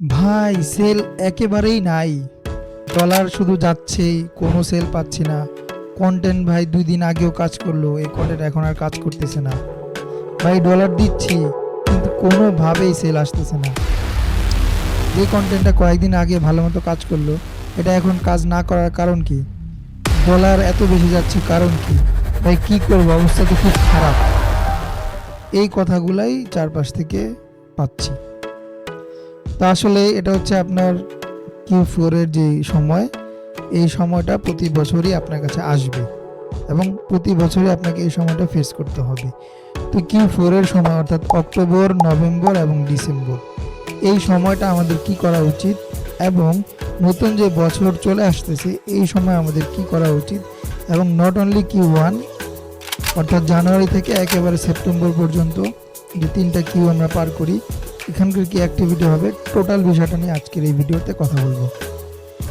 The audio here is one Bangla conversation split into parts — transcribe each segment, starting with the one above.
ভাই, সেল একেবারেই নাই। ডলার শুধু যাচ্ছেই কোনো সেল পাচ্ছি না। কন্টেন্ট ভাই দুই দিন আগেও কাজ করল, এই কন্টেন্ট এখন আর কাজ করতেছে না। ভাই ডলার দিচ্ছি, কিন্তু কোনোভাবেই সেল আসতেছে না। যে কন্টেন্টটা কয়েকদিন আগে ভালো মতো কাজ করল, এটা এখন কাজ না করার কারণ কি? ডলার এত বেশি যাচ্ছে, কারণ কি? ভাই, কি করব? অবস্থা তো খুব খারাপ। এই কথাগুলাই চারপাশ থেকে পাচ্ছি। তো আসলে এটা হচ্ছে আপনার কিউ ফোরের যে সময়, এই সময়টা প্রতি বছরই আপনার কাছে আসবে এবং প্রতি বছরই আপনাকে এই সময়টা ফেস করতে হবে। তো কিউ ফোরের সময় অর্থাৎ অক্টোবর, নভেম্বর এবং ডিসেম্বর, এই সময়টা আমাদের কি করা উচিত এবং নতুন যে বছর চলে আসতেছে, এই সময় আমাদের কি করা উচিত এবং নট অনলি কিউ ওয়ান অর্থাৎ জানুয়ারি থেকে একেবারে সেপ্টেম্বর পর্যন্ত যে তিনটা কিউ আমরা পার করি এখানকার কি অ্যাক্টিভিটি হবে? টোটাল বিষয়টা নিয়ে আজকের এই ভিডিওতে কথা বলব।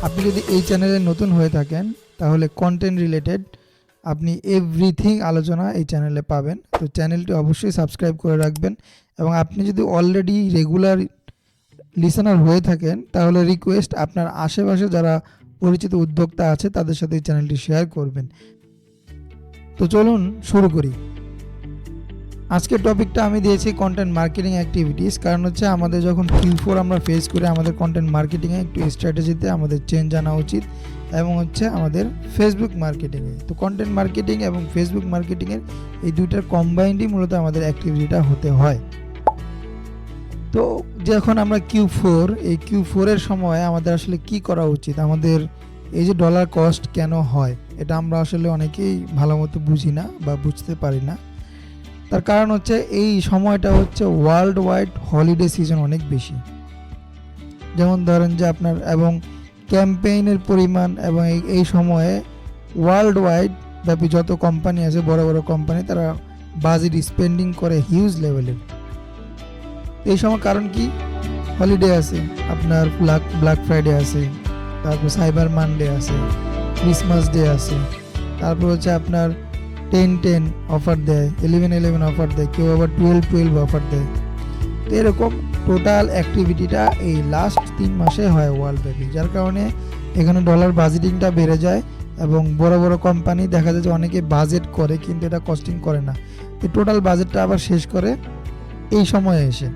আপনি যদি এই চ্যানেলে নতুন হয়ে থাকেন, তাহলে কন্টেন্ট রিলেটেড আপনি এভরিথিং আলোচনা এই চ্যানেলে পাবেন। তো চ্যানেলটি অবশ্যই সাবস্ক্রাইব করে রাখবেন এবং আপনি যদি অলরেডি রেগুলার লিসনার হয়ে থাকেন, তাহলে রিকোয়েস্ট আপনার আশেপাশে যারা পরিচিত উদ্যোক্তা আছে, তাদের সাথে এই চ্যানেলটি শেয়ার করবেন। তো চলুন শুরু করি। আজকের টপিকটা আমি দিয়েছি কন্টেন্ট মার্কেটিং অ্যাক্টিভিটিস কারণ হচ্ছে আমাদের যখন কিউ ফোর আমরা ফেস করি, আমাদের কন্টেন্ট মার্কেটিংয়ে একটু স্ট্র্যাটেজিতে আমাদের চেঞ্জ আনা উচিত, এবং হচ্ছে আমাদের ফেসবুক মার্কেটিংয়ে তো কন্টেন্ট মার্কেটিং এবং ফেসবুক মার্কেটিংয়ের এই দুইটার কম্বাইন্ডই মূলত আমাদের অ্যাক্টিভিটিটা হতে হয়। তো যখন আমরা কিউ ফোর এই কিউ ফোরের সময় আমাদের আসলে কি করা উচিত? আমাদের এই যে ডলার কস্ট কেন হয়? এটা আমরা আসলে অনেকেই ভালো মতো বুঝি না বা বুঝতে পারি না। তার কারণ হচ্ছে এই সময়টা হচ্ছে ওয়ার্ল্ড ওয়াইড হলিডে সিজন অনেক বেশি। যেমন ধরেন যে আপনার এবং ক্যাম্পেইনের পরিমাণ এবং এই- সময়ে ওয়ার্ল্ড ওয়াইড ব্যাপী যত কোম্পানি আছে, বড় বড় কোম্পানি তারা বাজেট স্পেন্ডিং করে হিউজ লেভেলের এই সময় কারণ কি? হলিডে আছে, আপনার ব্ল্যাক ব্ল্যাক ফ্রাইডে আছে, তারপর সাইবার মানডে আছে ক্রিসমাস ডে আছে, তারপর হচ্ছে আপনার টেন টেন অফার দেয় ইলেভেন ইলেভেন অফার দেয়, কেউ আবার টুয়েলভ টুয়েলভ অফার দেয়। তো এরকম টোটাল অ্যাক্টিভিটিটা এই লাস্ট তিন মাসে হয় ওয়ার্ল্ড ব্যাপী যার কারণে এখানে ডলার বাজেটিংটা বেড়ে যায় এবং বড় বড় কোম্পানি দেখা যায় যে অনেকে বাজেট করে কিন্তু এটা কস্টিং করে না। তো টোটাল বাজেটটা আবার শেষ করে এই সময়ে এসে।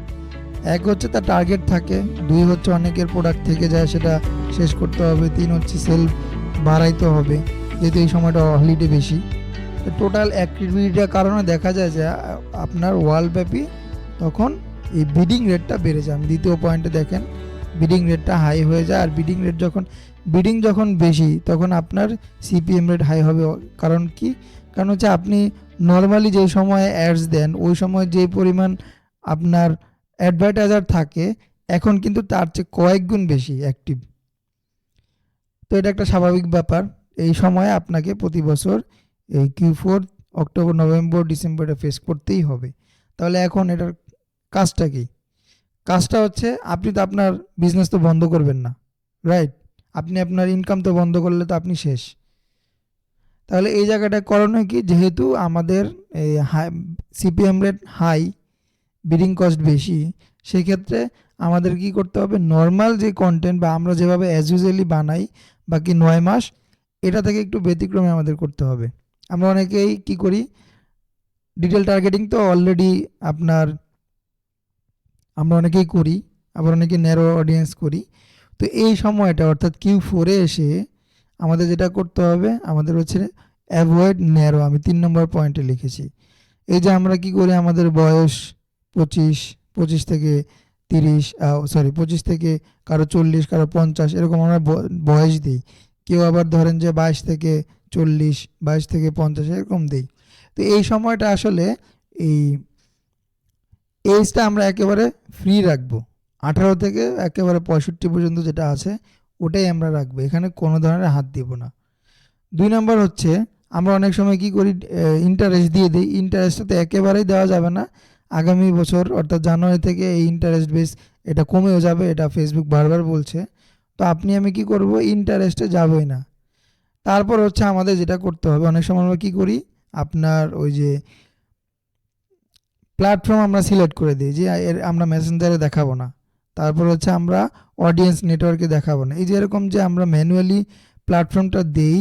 এক হচ্ছে তার টার্গেট থাকে, দুই হচ্ছে অনেকের প্রোডাক্ট থেকে যায়, সেটা শেষ করতে হবে, তিন হচ্ছে সেল বাড়াইতে হবে, যেহেতু এই সময়টা হলিডে বেশি। টোটাল অ্যাক্টিভিটিটার কারণে দেখা যায় যে, আপনার ওয়ার্ল্ড ব্যাপী তখন এই বিডিং রেটটা বেড়ে যায়। আমি দ্বিতীয় পয়েন্টে দেখেন বিডিং রেটটা হাই হয়ে যায়। আর বিডিং রেট যখন বিডিং যখন বেশি, তখন আপনার সিপিএম রেট হাই হবে। কারণ কি? কারণ হচ্ছে আপনি নর্মালি যে সময়ে অ্যাডস দেন, ওই সময় যে পরিমাণ আপনার অ্যাডভার্টাইজার থাকে, এখন কিন্তু তার চেয়ে কয়েক গুণ বেশি অ্যাক্টিভ তো এটা একটা স্বাভাবিক ব্যাপার। এই সময়ে আপনাকে প্রতি বছর এই কিউ ফোর অক্টোবর, নভেম্বর ডিসেম্বরটা ফেস করতেই হবে। তাহলে এখন এটার কাজটা কি? কাজটা হচ্ছে আপনি তো আপনার বিজনেস তো বন্ধ করবেন না রাইট আপনি আপনার ইনকাম তো বন্ধ করলে তো আপনি শেষ। তাহলে এই জায়গাটা করণীয় কি? যেহেতু আমাদের এই high CPM rate high bidding cost বেশি, সেক্ষেত্রে আমাদের কি করতে হবে? নর্মাল যে কন্টেন্ট বা আমরা যেভাবে অ্যাজ ইউজুয়ালি বানাই বাকি নয় মাস, এটা থেকে একটু ব্যতিক্রমে আমাদের করতে হবে। আমরা অনেকেই কি করি? ডিটেল টার্গেটিং তো অলরেডি আপনার, আমরা অনেকেই করি, আবার অনেকে ন্যারো অডিয়েন্স করি। তো এই সময়টা অর্থাৎ কিউ ফোরে এসে আমাদের যেটা করতে হবে, আমাদের হচ্ছে অ্যাভয়েড ন্যারো আমি তিন নম্বর পয়েন্টে লিখেছি। এই যে আমরা কি করি? আমাদের বয়স পঁচিশ পঁচিশ থেকে তিরিশ সরি পঁচিশ থেকে কারও চল্লিশ, কারও পঞ্চাশ, এরকম আমরা বয়স দিই। কেউ আবার ধরেন যে বাইশ থেকে চল্লিশ, বাইশ থেকে পঞ্চাশ এরকম দিই। তো এই সময়টা আসলে এই এজটা আমরা একেবারে ফ্রি রাখব। আঠারো থেকে একেবারে পঁয়ষট্টি পর্যন্ত যেটা আছে, ওটাই আমরা রাখব। এখানে কোনো ধরনের হাত দিব না। দুই নম্বর হচ্ছে, আমরা অনেক সময় কি করি ইন্টারেস্ট দিয়ে দিই। ইন্টারেস্টটা তো একেবারেই দেওয়া যাবে না। আগামী বছর, অর্থাৎ জানুয়ারি থেকে এই ইন্টারেস্ট বেস এটা কমেও যাবে, এটা ফেসবুক বারবার বলছে। তো আপনি আমি কি করব? ইন্টারেস্টে যাবই না। তারপর হচ্ছে আমাদের যেটা করতে হবে, অনেক সময় আমরা কী করি? আপনার ওই যে প্ল্যাটফর্ম আমরা সিলেক্ট করে দিই যে, এর আমরা মেসেঞ্জারে দেখাবো না। তারপর হচ্ছে আমরা অডিয়েন্স নেটওয়ার্কে দেখাবো না। এই যে এরকম যে আমরা ম্যানুয়ালি প্ল্যাটফর্মটা দেই,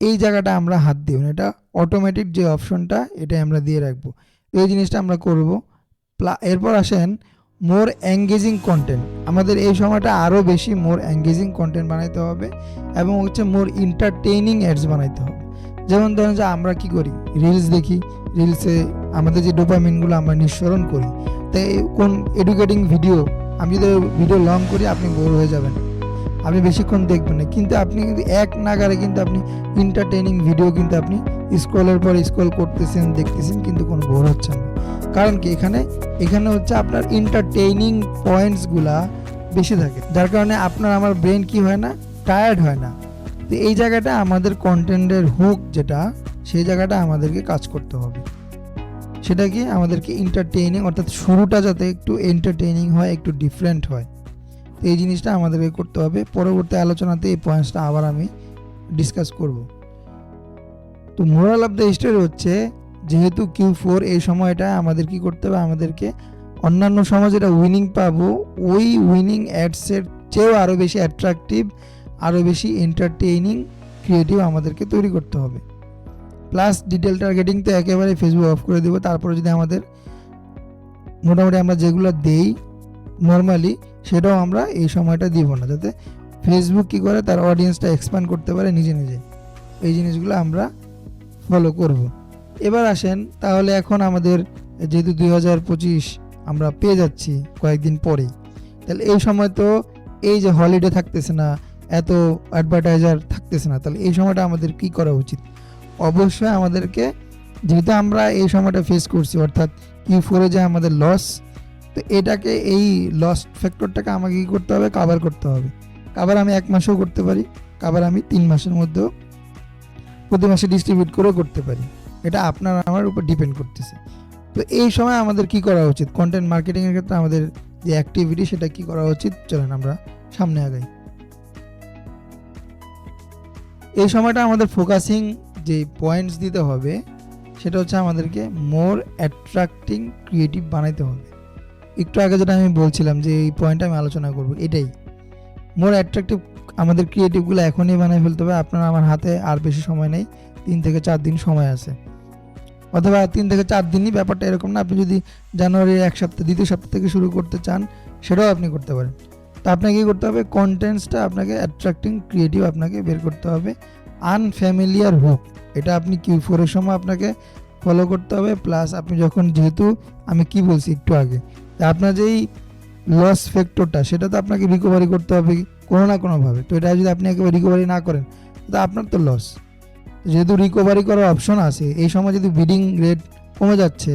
এই জায়গাটা আমরা হাত দিব না। এটা অটোমেটিক যে অপশনটা এটাই আমরা দিয়ে রাখব। এই জিনিসটা আমরা করব। এরপর আসেন মোর এঙ্গেজিং কন্টেন্ট আমাদের এই সময়টা আরও বেশি মোর এঙ্গেজিং কন্টেন্ট বানাইতে হবে এবং হচ্ছে মোর এন্টারটেইনিং অ্যাডস বানাইতে হবে। যেমন ধরেন যে আমরা কি করি? রিলস দেখি। রিলসে আমাদের যে ডোপামিনগুলো আমরা নিঃসরণ করি। তাই কোন এডুকেটিং ভিডিও আমি যদি ভিডিও লং করি, আপনি বোর হয়ে যাবেন। আপনি বেশিক্ষণ দেখবেন না। কিন্তু আপনি কিন্তু এক নাগারে কিন্তু আপনি এন্টারটেইনিং ভিডিও কিন্তু আপনি স্ক্রলের পর স্ক্রল করতেছেন, দেখতেছেন, কিন্তু কোনো বোর হচ্ছেন না। কারণ কি? এখানে এখানে হচ্ছে আপনার এন্টারটেইনিং পয়েন্টসগুলা বেশি থাকে। যার কারণে আপনার, আমার ব্রেন কি হয় না? টায়ার্ড হয় না। তো এই জায়গাটা আমাদের কন্টেন্টের হুক যেটা, সেই জায়গাটা আমাদেরকে কাজ করতে হবে। সেটা কি? আমাদেরকে এন্টারটেইনিং অর্থাৎ শুরুটা যাতে একটু এন্টারটেইনিং হয়, একটু ডিফারেন্ট হয়। তো এই জিনিসটা আমাদেরকে করতে হবে। পরবর্তী আলোচনাতে এই পয়েন্টসটা আবার আমি ডিসকাস করব। তো মোরাল অফ দ্য স্টোরি হচ্ছে যেহেতু কিউ ফোর এই সময়টা আমাদের কি করতে হবে? আমাদেরকে অন্যান্য সময় যেটা উইনিং পাবো। ওই উইনিং অ্যাডসের চেয়েও আরও বেশি অ্যাট্রাকটিভ আরও বেশি এন্টারটেইনিং ক্রিয়েটিভ আমাদেরকে তৈরি করতে হবে। প্লাস ডিটেল টার্গেটিং তো একেবারে ফেসবুক অফ করে দেবো। তারপরে যদি আমাদের মোটামুটি আমরা যেগুলো দেই নর্মালি সেটাও আমরা এই সময়টা দিব না। যাতে ফেসবুক কী করে? তার অডিয়েন্সটা এক্সপ্যান্ড করতে পারে নিজে নিজে। এই জিনিসগুলো আমরা ফলো করব। এবার আসেন, তাহলে এখন আমাদের যেহেতু দুই হাজার পঁচিশ আমরা পেয়ে যাচ্ছি কয়েকদিন পরেই। তাহলে এই সময় তো এই যে হলিডে থাকতেছে না, এত অ্যাডভার্টাইজার থাকতেছে না, তাহলে এই সময়টা আমাদের কি করা উচিত? অবশ্যই আমাদেরকে, যেহেতু আমরা এই সময়টা ফেস করছি, অর্থাৎ কিউ ফোরে যে আমাদের লস তো এটাকে এই লস ফ্যাক্টরটাকে আমাকে কী করতে হবে? কাভার করতে হবে। কাভার আমি এক মাসেও করতে পারি কাভার আমি তিন মাসের মধ্যেও প্রতি মাসে ডিস্ট্রিবিউট করেও করতে পারি। এটা আপনার আমার উপর ডিপেন্ড করতেছে। তো এই সময় আমাদের কি করা উচিত? কন্টেন্ট মার্কেটিংয়ের ক্ষেত্রে আমাদের যে অ্যাক্টিভিটি সেটা কি করা উচিত? চলেন আমরা সামনে আগাই। এই সময়টা আমাদের ফোকাসিং যে পয়েন্টস দিতে হবে, সেটা হচ্ছে আমাদেরকে মোর অ্যাট্রাক্টিং ক্রিয়েটিভ বানাইতে হবে। একটু আগে যেটা আমি বলছিলাম যে এই পয়েন্টটা আমি আলোচনা করব, এটাই। মোর অ্যাট্রাকটিভ আমাদের ক্রিয়েটিভগুলো এখনই বানিয়ে ফেলতে হবে। আপনার আমার হাতে আর বেশি সময় নেই। তিন থেকে চার দিন সময় আছে। অথবা তিন থেকে চার দিনই ব্যাপারটা এরকম না, আপনি যদি জানুয়ারির এক সপ্তাহ, দ্বিতীয় সপ্তাহ থেকে শুরু করতে চান, সেটাও আপনি করতে পারেন। তো আপনাকে কী করতে হবে? কন্টেন্টসটা আপনাকে অ্যাট্রাক্টিং ক্রিয়েটিভ আপনাকে বের করতে হবে। আনফ্যামিলিয়ার হুক এটা আপনি কিউ ফোরের সময় আপনাকে ফলো করতে হবে। প্লাস আপনি যখন যেহেতু, আমি কি বলছি একটু আগে আপনার যেই লস ফ্যাক্টরটা সেটা তো আপনাকে রিকভারি করতে হবে কোনো না কোনোভাবে। তো এটা যদি আপনি একেবারে রিকভারি না করেন, তো আপনার তো লস যেহেতু রিকভারি করার অপশন আছে, এই সময় যদি বিডিং রেট কমে যাচ্ছে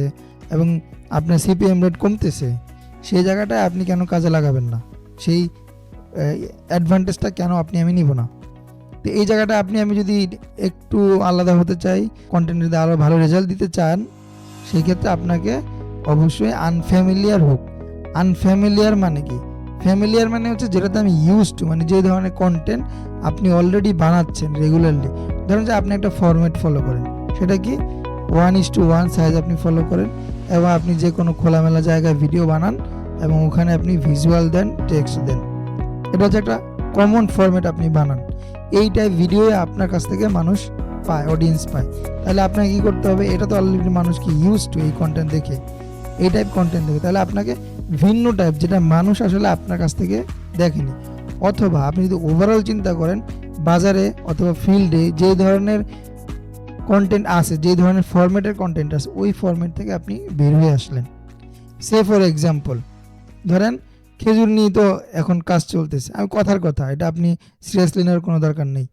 এবং আপনার সিপিএম রেট কমতেছে, সেই জায়গাটায় আপনি কেন কাজে লাগাবেন না? সেই অ্যাডভান্টেজটা কেন আপনি, আমি নিব না? তো এই জায়গাটা আপনি, আমি যদি একটু আলাদা হতে চাই কন্টেন্ট যদি আরও ভালো রেজাল্ট দিতে চান, সেই ক্ষেত্রে আপনাকে অবশ্যই আনফ্যামিলিয়ার হোক। আনফ্যামিলিয়ার মানে কি? ফ্যামিলিয়ার মানে হচ্ছে যেটাতে আমি ইউজ টু মানে যে ধরনের কন্টেন্ট আপনি অলরেডি বানাচ্ছেন রেগুলারলি ধরুন যে আপনি একটা ফরম্যাট ফলো করেন। সেটা কি? One is to one size আপনি ফলো করেন এবং আপনি যে কোনো খোলামেলা জায়গায় ভিডিও বানান এবং ওখানে আপনি ভিজুয়াল দেন টেক্সট দেন। এটা হচ্ছে একটা কমন ফরম্যাট আপনি বানান। এই টাইপ ভিডিও আপনার কাছ থেকে মানুষ পায় অডিয়েন্স পায়। তাহলে আপনাকে কী করতে হবে? এটা তো অলরেডি মানুষ কি ইউজ টু এই কন্টেন্ট দেখে। এই টাইপ কন্টেন্ট দেখে। তাহলে আপনাকে ভিন্ন টাইপ যেটা মানুষ আসলে আপনার কাছ থেকে দেখেনি। অথবা আপনি যদি ওভারঅল চিন্তা করেন বাজারে অথবা ফিল্ডে যে ধরনের কন্টেন্ট আছে যে ধরনের ফরম্যাটের কন্টেন্ট আছে, ওই ফরম্যাট থেকে আপনি বের হয়ে আসলেন। সে ফর এক্সাম্পল ধরেন খেজুর নিয়ে তো এখন কাজ চলতেছে। আমি কথার কথা, এটা আপনি সিরিয়াসলি নেওয়ার কোনো দরকার নেই।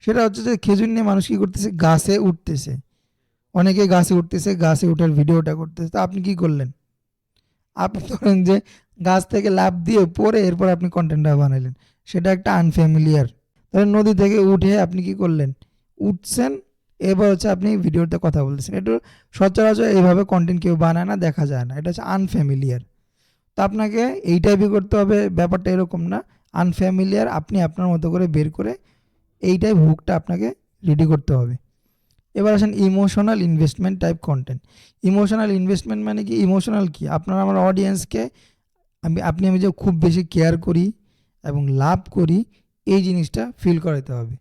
সেটা হচ্ছে যে খেজুর নিয়ে মানুষ কী করতেছে? গাছে উঠতেছে। অনেকে গাছে উঠতেছে, গাছে উঠার ভিডিওটা করতেছে। তা আপনি কি করলেন? আপনি ধরেন যে গাছ থেকে লাভ দিয়ে পরে এরপর আপনি কন্টেন্টটা বানাইলেন। সেটা একটা আনফ্যামিলিয়ার ধরেন নদী থেকে উঠে আপনি কি করলেন? উঠছেন, এবার হচ্ছে আপনি ভিডিওতে কথা বলতেছেন। একটু সচরাচর এইভাবে কন্টেন্ট কেউ বানায় না, দেখা যায় না। এটা হচ্ছে আনফ্যামিলিয়ার তো আপনাকে এই টাইপই করতে হবে, ব্যাপারটা এরকম না। আনফ্যামিলিয়ার আপনি আপনার মতো করে বের করে এই টাইপ হুকটা আপনাকে রেডি করতে হবে। এবার আসেন emotional investment type content emotional investment মানে কি? ইমোশনাল কি? আপনার, আমার অডিয়েন্সকে আমি, আপনি, আমি যে খুব বেশি কেয়ার করি এবং লাভ করি এই জিনিসটা ফিল করাতে হবে।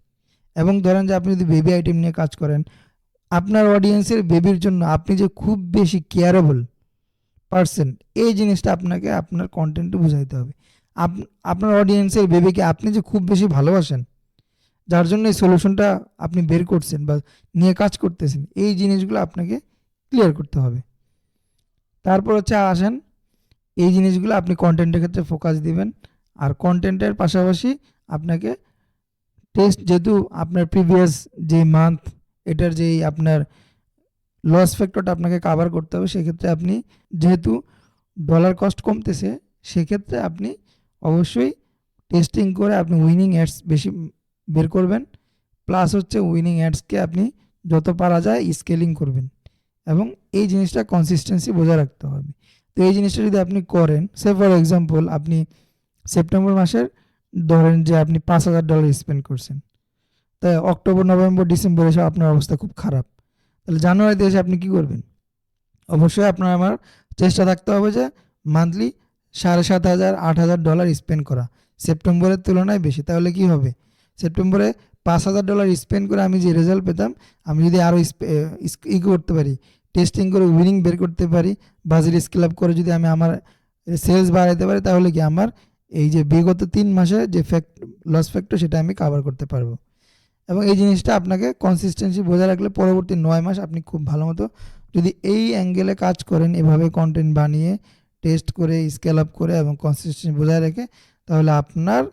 এবং ধরেন যে আপনি যদি বেবি আইটেম নিয়ে কাজ করেন, আপনার অডিয়েন্সের বেবির জন্য আপনি যে খুব বেশি কেয়ারেবল পার্সন এই জিনিসটা আপনাকে আপনার কন্টেন্টে বুঝাইতে হবে। আপ- আপনার অডিয়েন্সের বেবিকে আপনি যে খুব বেশি ভালোবাসেন, যার জন্য এই সলিউশনটা আপনি বের করছেন বা নিয়ে কাজ করতেছেন, এই জিনিসগুলো আপনাকে ক্লিয়ার করতে হবে। তারপর হচ্ছে আসেন, এই জিনিসগুলো আপনি কন্টেন্টের ক্ষেত্রে ফোকাস দিবেন। আর কন্টেন্টের পাশাপাশি আপনাকে টেস্ট যেহেতু আপনার প্রিভিয়াস যে মান্থ এটার যেই আপনার লস ফ্যাক্টরটা আপনাকে কাভার করতে হবে, সেক্ষেত্রে আপনি যেহেতু ডলার কস্ট কমতেছে, সেক্ষেত্রে আপনি অবশ্যই টেস্টিং করে আপনি উইনিং অ্যাডস বেশি বের করবেন। প্লাস হচ্ছে উইনিং অ্যাডসকে আপনি যত পারা যায় স্কেলিং করবেন এবং এই জিনিসটা কনসিস্টেন্সি বজায় রাখতে হবে। তো এই জিনিসটা যদি আপনি করেন সে ফর এক্সাম্পল আপনি সেপ্টেম্বর মাসের ধরেন যে আপনি পাঁচ হাজার ডলার স্পেন্ড করছেন। তাই অক্টোবর, নভেম্বর, ডিসেম্বর এসে আপনার অবস্থা খুব খারাপ। তাহলে জানুয়ারিতে এসে আপনি কী করবেন? অবশ্যই আপনার আমার চেষ্টা থাকতে হবে যে মান্থলি সাড়ে সাত হাজার, আট হাজার ডলার স্পেন্ড করা। সেপ্টেম্বরের তুলনায় বেশি। তাহলে কি হবে? সেপ্টেম্বরে পাঁচ হাজার ডলার স্পেন্ড করে আমি যে রেজাল্ট পেতাম, আমি যদি আরও ই করতে পারি টেস্টিং করে উইনিং বের করতে পারি, বাজার স্কেল আপ করে যদি আমি আমার সেলস বাড়াইতে পারি, তাহলে কি আমার এই যে বিগত তিন মাসে যে ফ্যাক্ট লস ফ্যাক্টর সেটা আমি কাভার করতে পারব। এবং এই জিনিসটা আপনাকে কনসিস্টেন্সি বজায় রাখলে পরবর্তী নয় মাস আপনি খুব ভালো মতো যদি এই অ্যাঙ্গেলে কাজ করেন, এভাবে কন্টেন্ট বানিয়ে টেস্ট করে স্কেল আপ করে এবং কনসিস্টেন্সি বজায় রেখে, তাহলে আপনার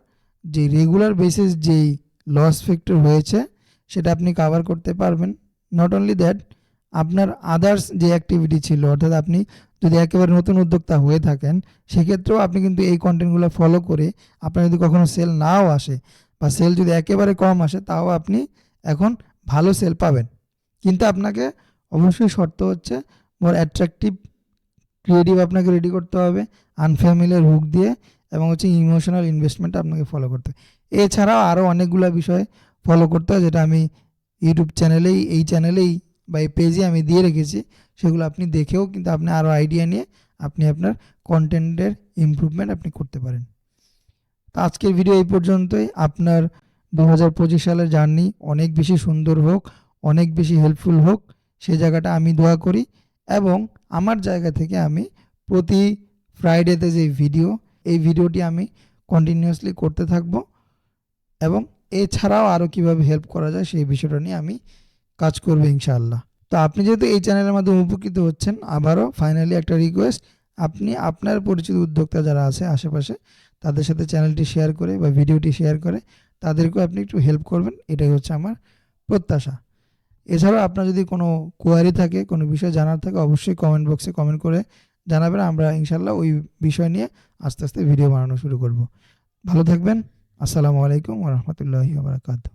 যে রেগুলার বেসিস যেই লস ফ্যাক্টর হয়েছে, সেটা আপনি কাভার করতে পারবেন। নট অনলি দ্যাট আপনার আদার্স যে অ্যাক্টিভিটি ছিল, অর্থাৎ আপনি যদি একেবারে নতুন উদ্যোক্তা হয়ে থাকেন, সেক্ষেত্রেও আপনি কিন্তু এই কন্টেন্টগুলো ফলো করে আপনার যদি কখনও সেল নাও আসে বা সেল যদি একেবারে কম আসে, তাও আপনি এখন ভালো সেল পাবেন। কিন্তু আপনাকে অবশ্যই শর্ত হচ্ছে মোর অ্যাট্রাকটিভ ক্রিয়েটিভ আপনাকে রেডি করতে হবে আনফ্যামিলিয়ার হুক দিয়ে এবং হচ্ছে ইমোশনাল ইনভেস্টমেন্ট আপনাকে ফলো করতে হবে। এছাড়াও আরও অনেকগুলো বিষয় ফলো করতে হয়, যেটা আমি ইউটিউব চ্যানেলেই এই চ্যানেলেই বা এই পেজে আমি দিয়ে রেখেছি। সেগুলো আপনি দেখেও কিন্তু আপনি আরও আইডিয়া নিয়ে আপনি আপনার কন্টেন্টের ইমপ্রুভমেন্ট আপনি করতে পারেন। তো আজকের ভিডিও এই পর্যন্তই। আপনার দু হাজার পঁচিশ সালের জার্নি অনেক বেশি সুন্দর হোক, অনেক বেশি হেল্পফুল হোক সেই জায়গাটা আমি দোয়া করি এবং আমার জায়গা থেকে আমি প্রতি ফ্রাইডেতে যে ভিডিও এই ভিডিওটি আমি কন্টিনিউয়াসলি করতে থাকব এবং এছাড়াও আরও কীভাবে হেল্প করা যায় সেই বিষয়টা নিয়ে আমি কাজ করব ইনশাআল্লাহ। তো আপনি যেহেতু এই চ্যানেলের মাধ্যমে উপকৃত হচ্ছেন, আবারও ফাইনালি একটা রিকোয়েস্ট আপনি আপনার পরিচিত উদ্যোক্তা যারা আছে আশেপাশে, তাদের সাথে চ্যানেলটি শেয়ার করে বা ভিডিওটি শেয়ার করে, তাদেরকেও আপনি একটু হেল্প করবেন, এটাই হচ্ছে আমার প্রত্যাশা। এছাড়াও আপনার যদি কোনো কোয়ারি থাকে, কোনো বিষয় জানার থাকে, অবশ্যই কমেন্ট বক্সে কমেন্ট করে জানাবেন, আমরা ইনশাল্লাহ ওই বিষয় নিয়ে আস্তে আস্তে ভিডিও বানানো শুরু করব। ভালো থাকবেন, আসসালামু আলাইকুম রহমতুল্লাহি বারাকাতুহ।